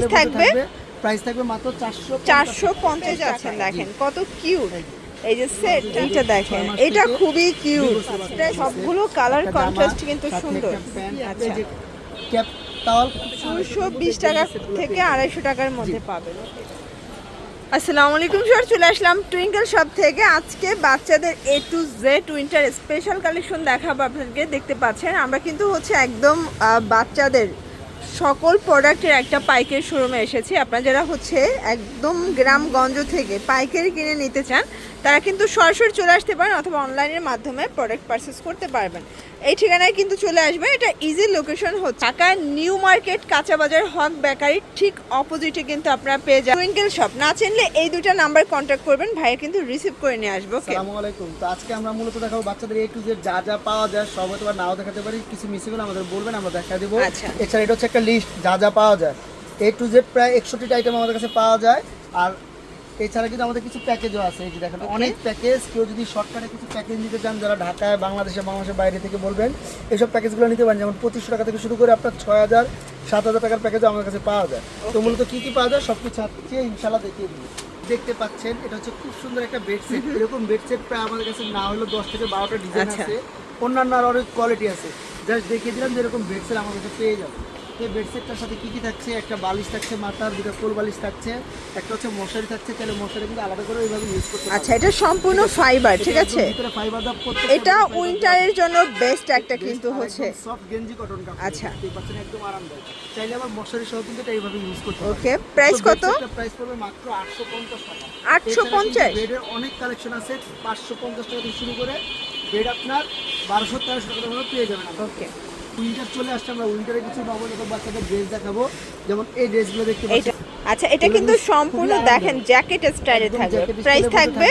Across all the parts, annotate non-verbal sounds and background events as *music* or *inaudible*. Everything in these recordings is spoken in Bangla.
প্রাইস থাকবে? প্রাইস থাকবে মাত্র চারশো চারশো পঞ্চাশ আছেন দেখেন কত কিউট এই যে সেট এইটা দেখেন এটা খুবই কিউট সবগুলো কালার কন্ট্রাস্ট কিন্তু সুন্দর। আচ্ছা। যে ক্যাপ দুশো বিশ টাকা থেকে। আড়াইশো টাকার মধ্যে পাবেন। আসসালামু আলাইকুম স্যার চলে আসলাম টুইঙ্কেল শপ থেকে। আজকে বাচ্চাদের A to Z winter special collection দেখাবো আপনাদেরকে দেখতে পাচ্ছেন। আমরা কিন্তু হচ্ছে একদম বাচ্চাদের সকল প্রোডাক্টের একটা পাইকারি শোরুমে এসেছি। আপনারা যারা হচ্ছে একদম গ্রামগঞ্জ থেকে পাইকারি কিনে নিতে চান তারা কিন্তু সরাসরি চলে আসতে পারেন অথবা অনলাইনের মাধ্যমে প্রোডাক্ট পারচেস করতে পারবেন। এই ঠিকানায় কিন্তু চলে আসবে। এটা ইজি লোকেশন হচ্ছে ঢাকা নিউ মার্কেট কাঁচা বাজার হক বেকারি ঠিক অপোজিটে কিন্তু আপনারা পেয়ে যাবেন। টুইঙ্কেল শপ না চিনলে এই দুটো নাম্বার কন্ট্যাক্ট করবেন ভাইয়া কিন্তু রিসিভ করে নিয়ে আসব আসসালামু আলাইকুম। তো আজকে আমরা মূলত দেখাবো বাচ্চাদের এ টু জেড যা যা পাওয়া যায় সব হয়তো নাও দেখাতে পারি কিছু মিসে আমাদের বলবেন আমরা দেখা দেবো। আচ্ছা। এছাড়া এটা হচ্ছে একটা লিস্ট যা যা পাওয়া যায়। এ টু জেড প্রায় একষট্টিটা আইটেম আমাদের কাছে পাওয়া যায়। আর এছাড়া কিন্তু আমাদের কিছু প্যাকেজও আছে। এই যে দেখেন অনেক প্যাকেজ কেউ যদি শর্টকাটে কিছু প্যাকেজ নিতে চান যারা ঢাকায় বাংলাদেশে বাংলাদেশের বাইরে থেকে বলবেন এইসব প্যাকেজগুলো নিতে পারেন। যেমন পঁচিশশো টাকা থেকে শুরু করে আপনার ছয় হাজার সাত হাজার টাকার প্যাকেজও আমাদের কাছে পাওয়া যায়। তো মূলত কী কী পাওয়া যায়? সব কিছু আজকে ইনশাল্লাহ দেখিয়ে দিই দেখতে পাচ্ছেন এটা হচ্ছে খুব সুন্দর একটা বেডশিট *laughs* এরকম বেডশিট প্রায় আমাদের কাছে না হলো দশ থেকে বারোটা ডিজাইন আচ্ছা। আছে। অন্যান্য আরও অনেক কোয়ালিটি আছে। জাস্ট দেখিয়ে দিলাম যে এরকম বেডশিট আমাদের কাছে পেয়ে যাবে এই বেডশিটটার সাথে কী কী থাকছে একটা বালিশ থাকছে মাথার দুটো কোল বালিশ থাকছে একটা হচ্ছে মশারি থাকছে তাহলে মশারি কিন্তু আলাদা করে ওইভাবে ইউজ করতে আচ্ছা এটা সম্পূর্ণ ফাইবার ঠিক আছে ভিতরে fiber দেওয়া, প্রত্যেকটা এটা উইন্টারের জন্য বেস্ট একটা। কিন্তু হচ্ছে soft গেঞ্জি কটন কাপড় আচ্ছা। দেখতেই পাচ্ছেন একদম আরামদায়ক চাইলে আবার মশারি সহ কিন্তু এটা এইভাবে ইউজ করতে। ওকে প্রাইস কত প্রাইস পড়বে মাত্র 850 টাকা 850? বেডের অনেক কালেকশন আছে 550 টাকা থেকে শুরু করে বেড আপনার 1200 1300 টাকা পেয়ে যাবেন। ওকে উইন্টার চলে আসছে আমরা উইন্টারে কিছু নবজাতক বাচ্চাদের ড্রেস দেখাবো। যেমন এই ড্রেসগুলো দেখতে পাচ্ছেন। আচ্ছা এটা কিন্তু সম্পূর্ণ দেখেন জ্যাকেট স্টাইলে থাকবে। প্রাইস থাকবে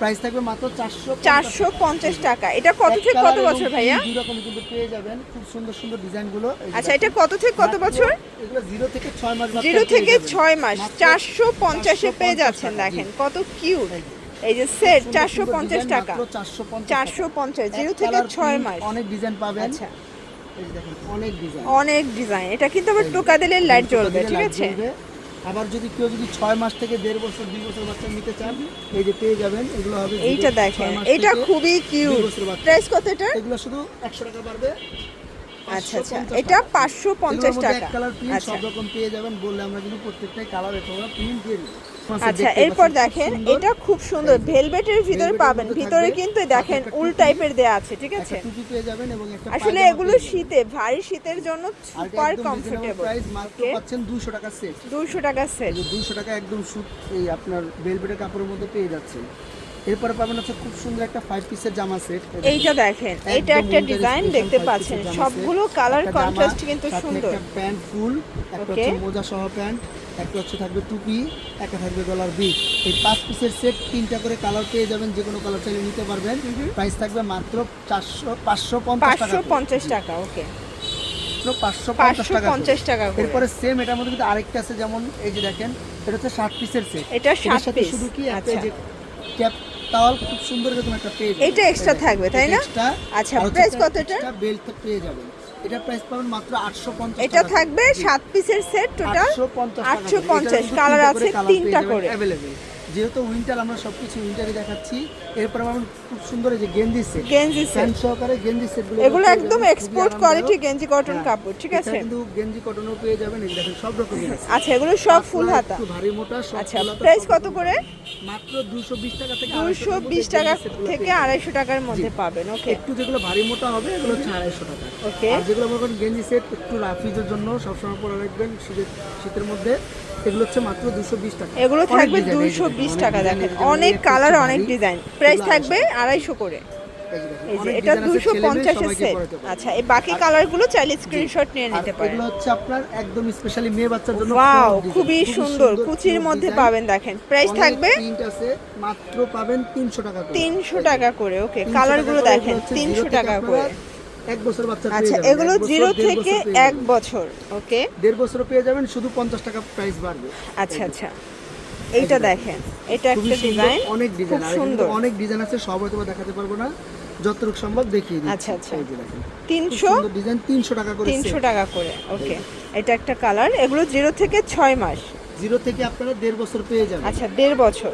প্রাইস থাকবে মাত্র 400 চারশো পঞ্চাশ টাকা। এটা কত থেকে কত বছর ভাইয়া? দুই রকম কিন্তু পেয়ে যাবেন। খুব সুন্দর সুন্দর ডিজাইনগুলো। এই যে আচ্ছা এটা কত থেকে কত বছর? এগুলো জিরো থেকে ছয় মাস বাচ্চা জিরো থেকে যাবেন। ছয় মাস। মাত্র চারশো পঞ্চাশে পেয়ে 450 যাচ্ছেন দেখেন কত কিউট এই যে। এই যে সেট সুন্দর চারশো সুন্দর পঞ্চাশ ডিজাইন, টাকা। মাত্র 450 চারশো পঞ্চাশ জিরো থেকে colour ছয় মাস। অনেক ডিজাইন পাবেন। আচ্ছা। অনেক ডিজাইন এটা কিন্তু আবার টোকা দিলে লাইট জ্বলবে ঠিক আছে? আবার যদি কেউ যদি ছয় মাস থেকে দেড় বছর দুই বছর বাচ্চা নিতে চান এই যে পেয়ে যাবেন এগুলো হবে এইটা দেখেন এটা খুবই কিউট। প্রাইস কত এটা এগুলো শুধু একশো টাকা পারবে আচ্ছা আচ্ছা। এটা পাঁচশো পঞ্চাশ টাকা। কালার প্রিন্ট আচ্ছা। সব রকম পেয়ে যাবেন বললে আমরা কিন্তু প্রত্যেকটাই কালার এটা প্রিন্ট দিয়ে দিই। আচ্ছা এরপর দেখেন এটা খুব সুন্দর ভেলভেটের ভিতরে পাবেন ভিতরে কিন্তু দেখেন উল। টাইপের দেয়া আছে ঠিক আছে? আসলে এগুলো শীতে ভারী শীতের জন্য সুপার কমফোর্টেবল price, মাত্র পাচ্ছেন 200 টাকা সেট দুশো টাকা সেট দুইশো টাকা একদম সুত এই আপনার ভেলভেটের কাপড়ের মধ্যে পেয়ে যাচ্ছেন। এরপরে পাবেন হচ্ছে খুব সুন্দর একটা ফাইভ পিসের জামা সেট এইটা দেখেন এটা একটা ডিজাইন দেখতে পাচ্ছেন। সবগুলো কালার কন্ট্রাস্ট কিন্তু সুন্দর একটা প্যান্ট ফুল একটা মোজা সহ প্যান্ট একটা হচ্ছে থাকবে টুপি একটা থাকবে গলার বিট এই পাঁচ পিসের সেট তিনটা করে কালার পেয়ে যাবেন যে কোনো কালার চাইলে নিতে পারবেন। প্রাইস থাকবে মাত্র চারশো পাঁচশো পঞ্চাশ টাকা পাঁচশো পঞ্চাশ টাকা ওকে। পাঁচশো পঞ্চাশ টাকা এরপরে সেম এটার মধ্যে কিন্তু আরেকটা আছে যেমন এই যে দেখেন এটা হচ্ছে ষাট পিসের সেট এটা সাথে শুধু কি একটা আচ্ছা। যে ক্যাপ টাওয়াল খুব সুন্দর এরকম একটা পেয়ে এটা extra থাকবে, তাই না? আচ্ছা, price কত এটা? বেল্ট পেয়ে যাবেন। এটা প্রাইস পাবেন মাত্র 850 এটা থাকবে সাত পিসের সেট টোটাল 850 আটশো পঞ্চাশ কালার আছে তিনটা করে अवेलेबल যেহেতু উইন্টার আমরা সবকিছু উইন্টারে দেখাচ্ছি। এরপর আমার খুব সুন্দর যে গেঞ্জি সেট গেঞ্জি সেট সহকারে গেঞ্জি সেট এগুলো একদম এক্সপোর্ট কোয়ালিটি গেঞ্জি কটন হ্যাঁ। কাপড় ঠিক আছে? কিন্তু গেঞ্জি কটনও পেয়ে যাবেন। এই দেখেন সব রকমের আচ্ছা এগুলো সব ফুল হাতা। ভারী মোটা সব আচ্ছা প্রাইস কত করে? মাত্র 220 টাকা থেকে 220 টাকা থেকে 250 টাকার মধ্যে পাবেন ওকে একটু যেগুলো ভারী মোটা হবে এগুলো হচ্ছে 250 টাকা। ওকে আর যেগুলো মনে করেন গেঞ্জি সেট একটু রাফিজের জন্য সব সময় পরে রাখবেন শীতের মধ্যে। এগুলো হচ্ছে মাত্র 220 টাকা। এগুলো থাকবে 220 বিশ টাকা দেখেন। অনেক কালার অনেক ডিজাইন প্রাইস থাকবে আড়াইশো করে। এই যে এটা দুশো পঞ্চাশের সেট আচ্ছা এই বাকি কালারগুলো চাইলে স্ক্রিনশট নিয়ে নিতে পারেন। এগুলো হচ্ছে আপনার একদম স্পেশালি মেয়ে বাচ্চার জন্য ওয়াও খুবই সুন্দর। কুচির মধ্যে পাবেন দেখেন। প্রাইস থাকবে আছে মাত্র পাবেন তিনশো টাকা করে। তিনশো টাকা করে ওকে কালারগুলো দেখেন এগুলো হচ্ছে তিনশো zero থেকে টাকা করে এক বছর বাচ্চা আচ্ছা এগুলো জিরো থেকে এক বছর ওকে দেড় বছর পেয়ে যাবেন শুধু পঞ্চাশ টাকা প্রাইস বাড়বে। আচ্ছা আচ্ছা। এইটা দেখেন এটা একটা ডিজাইন অনেক ডিজাইন আছে সুন্দর। অনেক ডিজাইন আছে সব হয়তো দেখাতে পারব না। যতটুকু সম্ভব দেখিয়ে দিই আচ্ছা, আচ্ছা। এই যে দেখেন। খুব তিনশো সুন্দর ডিজাইন তিনশো টাকা করে তিনশো। টাকা করে ওকে এটা একটা কালার এগুলো জিরো থেকে ছয় মাস। জিরো থেকে আপনারা দেড় বছর পেয়ে যাবেন। আচ্ছা দেড় বছর।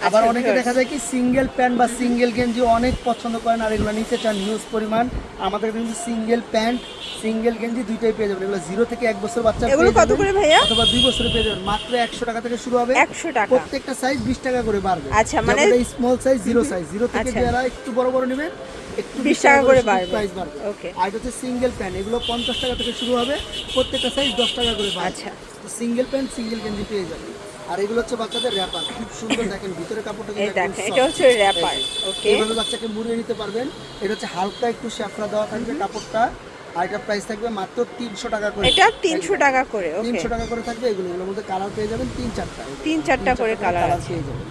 আবার আচ্ছা, অনেকে দেখা যায় কি সিঙ্গেল প্যান্ট বা সিঙ্গেল গেঞ্জি অনেক পছন্দ করেন আর এগুলো নিতে চান নিউজ পরিমাণ। আমাদের কিন্তু সিঙ্গেল প্যান্ট সিঙ্গেল গেঞ্জি দুইটাই পেয়ে যাবেন। এগুলো জিরো থেকে এক বছর বাচ্চা এগুলো কত করে ভাইয়া? অথবা দুই বছরে পেয়ে যাবেন। মাত্র একশো টাকা থেকে শুরু হবে। একশো টাকা। প্রত্যেকটা সাইজ বিশ টাকা করে বাড়বে। আচ্ছা, মানে- small size zero size zero থেকে আচ্ছা। যারা একটু বড় বড় নেবেন একটু 20 টাকা করে বাড়বে। প্রাইস বাড়বে। Okay. আর হচ্ছে সিঙ্গেল প্যান্ট এগুলো পঞ্চাশ টাকা থেকে শুরু হবে। প্রত্যেকটা সাইজ দশ টাকা করে বাড়বে। আচ্ছা। সিঙ্গেল প্যান্ট সিঙ্গেল গেঞ্জি পেয়ে যাবেন। আর এগুলো হচ্ছে বাচ্চাদের র্যাপার খুব সুন্দর দেখেন ভিতরে কাপড়টা কিন্তু দেখেন এটা হচ্ছে র্যাপার ওকে এইভাবে বাচ্চাকে মুড়িয়ে নিতে পারবেন। এটা হচ্ছে হালকা একটু শ্যাফরা দেওয়া থাকবে কাপড়টা আর এটা প্রাইস থাকবে মাত্র তিনশো টাকা করে। এটা তিনশো টাকা করে ওকে তিনশো টাকা করে থাকবে এগুলো এগুলোর মধ্যে কালার পেয়ে যাবেন তিন চারটা। তিন চারটা করে কালার আছে। পেয়ে যাবেন।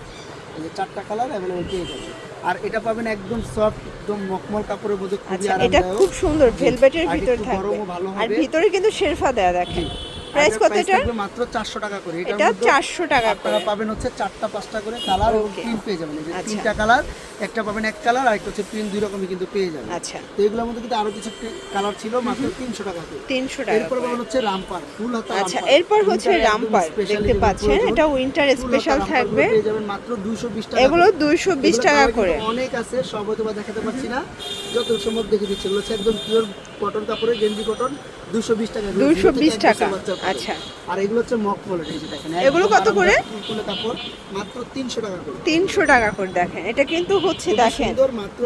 এই যে চারটা কালার অ্যাভেলেবল পেয়ে যাবেন। আর এটা পাবেন একদম সফট একদম মখমল কাপড়ের মধ্যে খুবই আচ্ছা এটা খুব সুন্দর ভেলভেটের ভিতর থাকবে। আর ভিতরে কিন্তু শেরফা দেয়া দেখেন। প্রাইস কত এটা মাত্র চারশো টাকা করে। এটা মধ্যে চারশো টাকা আপনারা করে। পাবেন হচ্ছে চারটা পাঁচটা করে কালার এবং প্রিন্ট পেয়ে যাবেন। এই যে আচ্ছা। তিনটা কালার একটা পাবেন এক কালার আর একটা হচ্ছে প্রিন্ট দুই রকমই কিন্তু পেয়ে যাবেন। আচ্ছা। তো এগুলোর মধ্যে কিন্তু আরও কিছু কালার ছিল মাত্র তিনশো টাকা করে। তিনশো টাকা এরপর পাবেন হচ্ছে রামপার ফুল হাতা আচ্ছা এরপর হচ্ছে রামপার দেখতে পাচ্ছেন এটা উইন্টার স্পেশাল থাকবে। পেয়ে যাবেন মাত্র 220 টাকা এগুলো করে। দুইশো বিশ এগুলো টাকা করে। অনেক আছে সব হয়তো দেখাতে পারছি না। যত সম্ভব দেখে দিচ্ছি এগুলো হচ্ছে একদম পিওর কটন কাপড়ের গেঞ্জি কটন 220 টাকা এগুলো 220 জিরো থেকে এক টাকা। আচ্ছা। আর এগুলো হচ্ছে মক কোয়ালিটি যে দেখেন এগুলো কত করে? কাপড় মাত্র 300 টাকা করে। তিনশো টাকা করে দেখেন এটা কিন্তু হচ্ছে দেখেন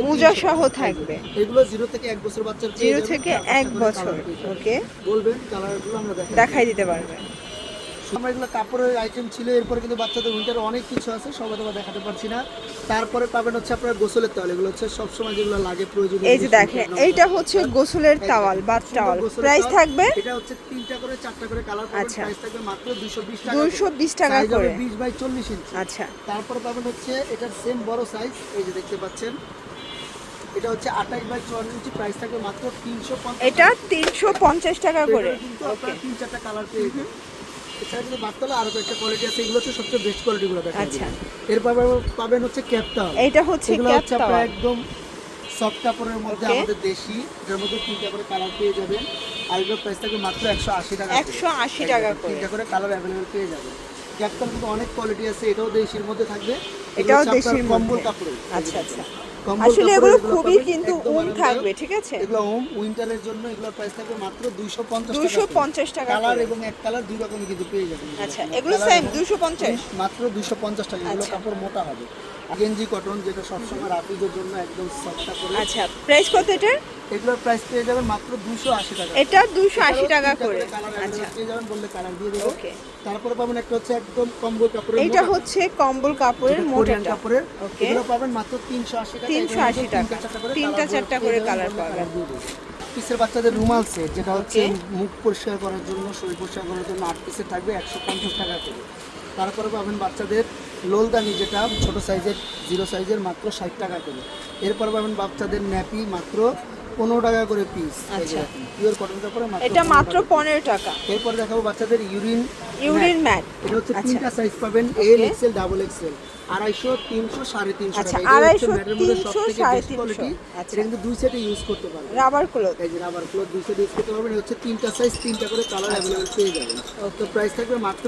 মোজা 300 সহ থাকবে। এগুলো জিরো থেকে এক বছর বাচ্চার জিরো থেকে এক বছর। ওকে বলবেন কালারগুলো আমরা দেখাই। দেখাই দিতে পারবে আমার এগুলো কাপড়ের আইটেম ছিল এরপরে কিন্তু বাচ্চাদের উইন্টার অনেক কিছু আছে সবাই তোমার দেখাতে পারছি না। তারপরে পাবেন হচ্ছে আপনার গোসলের তাওয়াল এগুলো হচ্ছে সবসময় যেগুলো লাগে প্রয়োজন এই যে দেখেন এইটা হচ্ছে গোসলের তাওয়াল বাথ টাওয়াল প্রাইস থাকবে? এটা হচ্ছে তিনটা করে চারটা করে কালার আচ্ছা। প্রাইস থাকবে মাত্র 220 টাকা 220 টাকা করে। 20 বাই 40 ইঞ্চি। আচ্ছা। তারপরে পাবেন হচ্ছে এটার সেম বড় সাইজ এই যে দেখতে পাচ্ছেন। এটা হচ্ছে 28 বাই 54 ইঞ্চি প্রাইস থাকবে মাত্র 350 এটা তিনশো পঞ্চাশ টাকা করে। কিন্তু আপনারা তিন চারটা কালার পেয়ে যাবেন। এছাড়া কিন্তু বাচ্চারা আরও কয়েকটা কোয়ালিটি আছে এগুলো হচ্ছে সবচেয়ে বেস্ট কোয়ালিটি গুলো আচ্ছা। এরপর পাবেন হচ্ছে ক্যাপটা এইটা হচ্ছে এগুলো ক্যাপ হচ্ছে আপনার তাওয়াল একদম সফট কাপড়ের মধ্যে আমাদের দেশি এটার মধ্যে তিনটা করে কালার পেয়ে যাবেন। আর এগুলোর প্রাইস থাকবে মাত্র একশো আশি টাকা করে। 180 টাকা করে। তিনটা করে কালার অ্যাভেলেবেল পেয়ে যাবেন। ক্যাপটার কিন্তু অনেক কোয়ালিটি আছে এটাও দেশির মধ্যে থাকবে। এটাও দেশির কম্বল। কাপড়ের। আচ্ছা আচ্ছা। আসলে এগুলো খুবই কিন্তু উম থাকবে ঠিক আছে? এগুলো উম উইন্টারের জন্য এগুলোর প্রাইস থাকবে মাত্র দুইশো পঞ্চাশ দুশো পঞ্চাশ টাকা কালার এবং এক কালার দুই রকম কিন্তু পেয়ে যাবেন। আচ্ছা এগুলো সেম দুশো পঞ্চাশ? মাত্র দুশো পঞ্চাশ টাকা। এগুলো আচ্ছা। কাপড় মোটা হবে। গেঞ্জি কটন যেটা সবসময় রাফিজের জন্য একদম সফট কাপড় আচ্ছা প্রাইস কত এটার? এগুলোর প্রাইস পেয়ে যাবেন মাত্র দুশো আশি টাকা। এটা দুশো আশি টাকা করে। আচ্ছা। পেয়ে যাবেন বললে কালার দিয়ে দেবো। ওকে তারপরে পাবেন একটা হচ্ছে একদম কম্বল কাপড়ের এইটা মোটা। হচ্ছে কম্বল কাপড়ের মোটাটা কাপড়ের। ওকে এগুলো পাবেন মাত্র তিনশো আশি টাকা। 380 এটার টাকা। করে তিনটা চারটা করে বললে পাবেন। পিসের বাচ্চাদের রুমাল সেট যেটা হচ্ছে মুখ পরিষ্কার করার জন্য শরীর পরিষ্কার করার জন্য আট পিসের থাকবে একশো পঞ্চাশ টাকা করে। তারপরে পাবেন বাচ্চাদের লোলদানি যেটা ছোট সাইজের জিরো সাইজের মাত্র ষাট টাকা করে। এরপর পাবেন বাচ্চাদের ন্যাপি মাত্র পনেরো টাকা করে পিস। পিওর কটন কাপড়ে এটা মাত্র পনেরো টাকা। এরপর দেখাবো বাচ্চাদের ইউরিন ইউরিন ম্যাট এটা হচ্ছে আচ্ছা। তিনটা সাইজ পাবেন এল এক্সেল ডাবল এক্সেল আড়াইশো তিনশো সাড়ে তিনশো আচ্ছা, টাকা। এটা হচ্ছে 250, ম্যাটের মধ্যে 300, সবথেকে সাড়ে best 300 quality। আচ্ছা। এটা কিন্তু দুই সেটে ইউজ করতে পারবেন। রাবার ক্লোথ এই যে রাবার ক্লথ দুই সেট ইউজ করতে পারবেন। হচ্ছে তিনটা সাইজ তিনটা করে কালার অ্যাভেলেবেল পেয়ে যাবেন। তো প্রাইস থাকবে মাত্র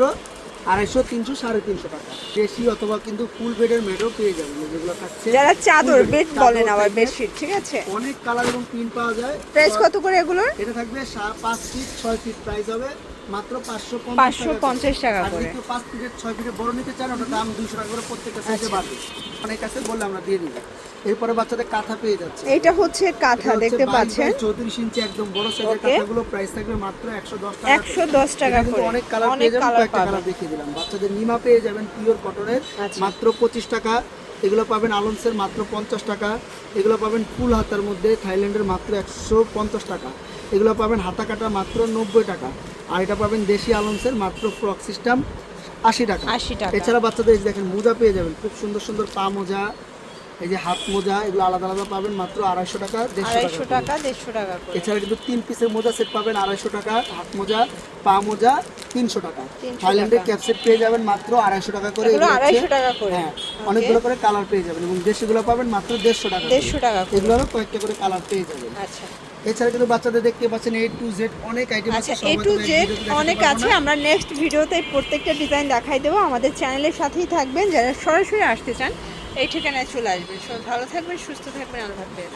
আড়াইশো তিনশো সাড়ে তিনশো টাকা। দেশি অথবা কিন্তু ফুল বেডের মেডও পেয়ে যাবেন যেগুলো থাকছে। যারা চাদর বেড বলেন আবার বেডশিট ঠিক আছে? অনেক কালার এবং প্রিন্ট পাওয়া যায়। প্রাইস কত করে এগুলোর? এটা থাকবে পাঁচ ফিট ছয় ফিট প্রাইস হবে। মাত্র পাঁচশো পাঁচশো পঞ্চাশ টাকা করে। পাঁচ ফিটের ছয় ফিটের বড় নিতে চান ওটা দাম দুইশো টাকা করে প্রত্যেকটা সাইজে আচ্ছা। বাড়বে। অনেক আছে বললে আমরা দিয়ে দিব। এরপরে বাচ্চাদের কাঁথা পেয়ে যাচ্ছে। এইটা হচ্ছে কাঁথা দেখতে পাচ্ছেন? চৌত্রিশ ইঞ্চি একদম বড় সাইজের কাঁথাগুলো প্রাইস থাকবে মাত্র একশো দশ টাকা একশো দশ টাকা এটা করে। অনেক কালার পেয়ে যাবেন কয়েকটা কালার দেখিয়ে দিলাম। বাচ্চাদের নিমা পেয়ে যাবেন পিওর কটনের আচ্ছা। মাত্র পঁচিশ টাকা। এগুলো পাবেন আলন্সের মাত্র পঞ্চাশ টাকা। এগুলো পাবেন ফুল হাতার মধ্যে থাইল্যান্ডের মাত্র একশো পঞ্চাশ টাকা। এগুলো পাবেন হাতা কাটা মাত্র নব্বই টাকা। আর এটা পাবেন দেশি আলন্সের মাত্র ফ্রক সিস্টেম আশি টাকা। 80 টাকা। এছাড়া বাচ্চাদের দেখেন মোজা পেয়ে যাবেন। খুব সুন্দর সুন্দর পা মোজা এই যে হাত মোজা এগুলো আলাদা আলাদা পাবেন মাত্র আড়াইশো টাকা দেড়শো টাকা দেড়শো টাকা এছাড়া কিন্তু তিন পিসের মোজা সেট পাবেন আড়াইশো টাকা হাত মোজা পা মোজা তিনশো টাকা। থাইল্যান্ডের ক্যাপসেট পেয়ে যাবেন মাত্র আড়াইশো টাকা করে আড়াইশো টাকা করে। হ্যাঁ অনেকগুলো করে কালার পেয়ে যাবেন এবং দেশিগুলো পাবেন মাত্র দেড়শো টাকা দেড়শো টাকা এগুলো কয়েকটা করে কালার পেয়ে যাবেন। আচ্ছা। এছাড়া কিন্তু বাচ্চাদের দেখতে পাচ্ছেন এ টু জেড অনেক আইটেম আছে এ টু জেড অনেক আছে আমরা নেক্সট ভিডিওতে প্রত্যেকটা ডিজাইন দেখাই দেবো। আমাদের চ্যানেলের সাথেই থাকবেন। যারা সরাসরি আসতে চান এই ঠিকানায় চলে আসবেন। ভালো থাকবেন সুস্থ থাকবেন আল্লাহ হাফেজ।